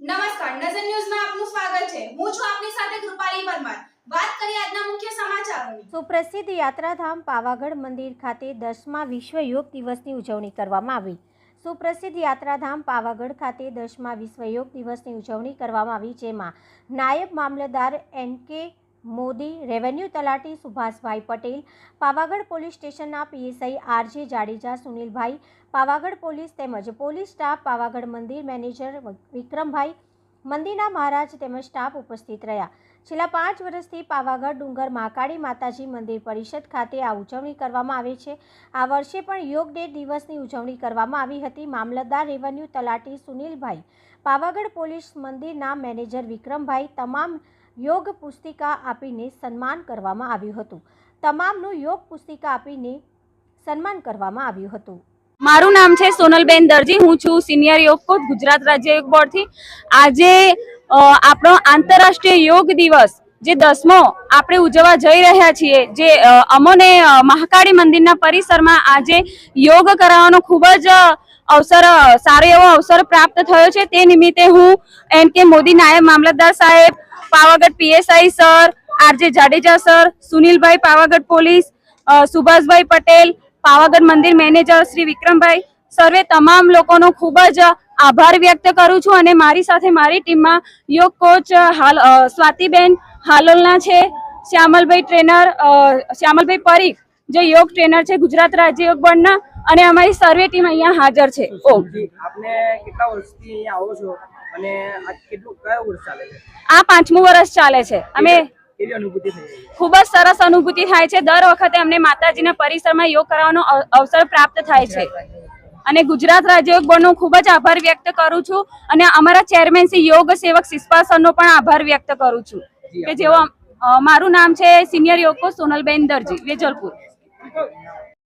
નમસ્કાર, નજર ન્યૂઝમાં આપનું સ્વાગત છે. હું છું આપની સાથે કૃપાલી પરમાર. વાત કરીએ આજના મુખ્ય સમાચારોની. સુપ્રસિદ્ધ યાત્રાધામ પાવાગઢ મંદિર ખાતે દસમા વિશ્વ યોગ દિવસની ઉજવણી કરવામાં આવી. સુપ્રસિદ્ધ યાત્રાધામ પાવાગઢ ખાતે દસમા વિશ્વ યોગ દિવસની ઉજવણી કરવામાં આવી, જેમાં નાયબ મામલતદાર એન કે મોદી, રેવન્યુ તલાટી સુભાષભાઈ પટેલ, પાવાગઢ પોલીસ સ્ટેશનના PSI RJ Jadeja, Sunilbhai Pavagadh police તેમજ પોલીસ સ્ટાફ, પાવાગઢ મંદિર મેનેજર વિક્રમભાઈ મંદિરના મહારાજ તેમજ સ્ટાફ ઉપસ્થિત રહ્યા. છેલ્લા પાંચ વર્ષથી પાવાગઢ ડુંગર મહાકાળી માતાજી મંદિર પરિષદ ખાતે આ ઉજવણી કરવામાં આવે છે. આ વર્ષે પણ યોગ ડે દિવસની ઉજવણી કરવામાં આવી હતી. મામલતદાર રેવન્યુ તલાટી સુનિલભાઈ, પાવાગઢ પોલીસ મંદિરના મેનેજર વિક્રમભાઈ, તમામ યોગ પુસ્તિકા આપીને સન્માન કરવામાં આવ્યું હતું. તમામનું યોગ પુસ્તિકા આપીને સન્માન કરવામાં આવ્યું હતું. મારું નામ છે સોનલબેન દરજી. હું છું સિનિયર યોગ કોચ ગુજરાત રાજ્ય યોગ બોર્ડથી. આજે આપણો આંતરરાષ્ટ્રીય યોગ દિવસ, જે દસમો આપણે ઉજવવા જઈ રહ્યા છીએ, જે અમોને મહાકાળી મંદિરના પરિસરમાં આજે યોગ કરાવવાનો ખૂબ જ અવસર સારો એવો અવસર પ્રાપ્ત થયો છે. તે નિમિત્તે હું એન કે મોદી નાયબ મામલતદાર સાહેબ Pavagadh PSI sir R J Jadeja sir Sunilbhai Pavagadh police Subhashbhai Patel Pavagadh મંદિર મેનેજર શ્રી વિક્રમભાઈ. સર્વે તમામ લોકોનો ખૂબ જ આભાર વ્યક્ત કરું છું અને મારી સાથે મારી ટીમમાં યોગ કોચ હાલ સ્વાતિબેન હાલોલના છે શ્યામલભાઈ ટ્રેનર અ, શ્યામલભાઈ પરીખ જે યોગ ટ્રેનર છે ગુજરાત રાજ્ય યોગ બોર્ડના અને અમારી સર્વે ટીમ અહીંયા હાજર છે. ઓ આપને કેટલા વર્ષથી અહીંયા આવો છો? અને આ કેટલું કયો વર્ષ ચાલે છે? આ પાંચમું વર્ષ ચાલે છે. અમે ખૂબ જ સરસ અનુભૂતિ થાય છે. દર વખતે અમને માતાજીના પરિસરમાં યોગ કરવાનો અવસર પ્રાપ્ત થાય છે. અને ગુજરાત રાજ્ય યોગ બોર્ડનો ખૂબ જ આભાર વ્યક્ત કરું છું. અને અમારા ચેરમેન શ્રી યોગ સેવક સિસ્પા સરનો પણ આભાર વ્યક્ત કરું છું. કે જેઓ મારું નામ છે સિનિયર યોગ સોનલબેન દરજી વેજલપુર.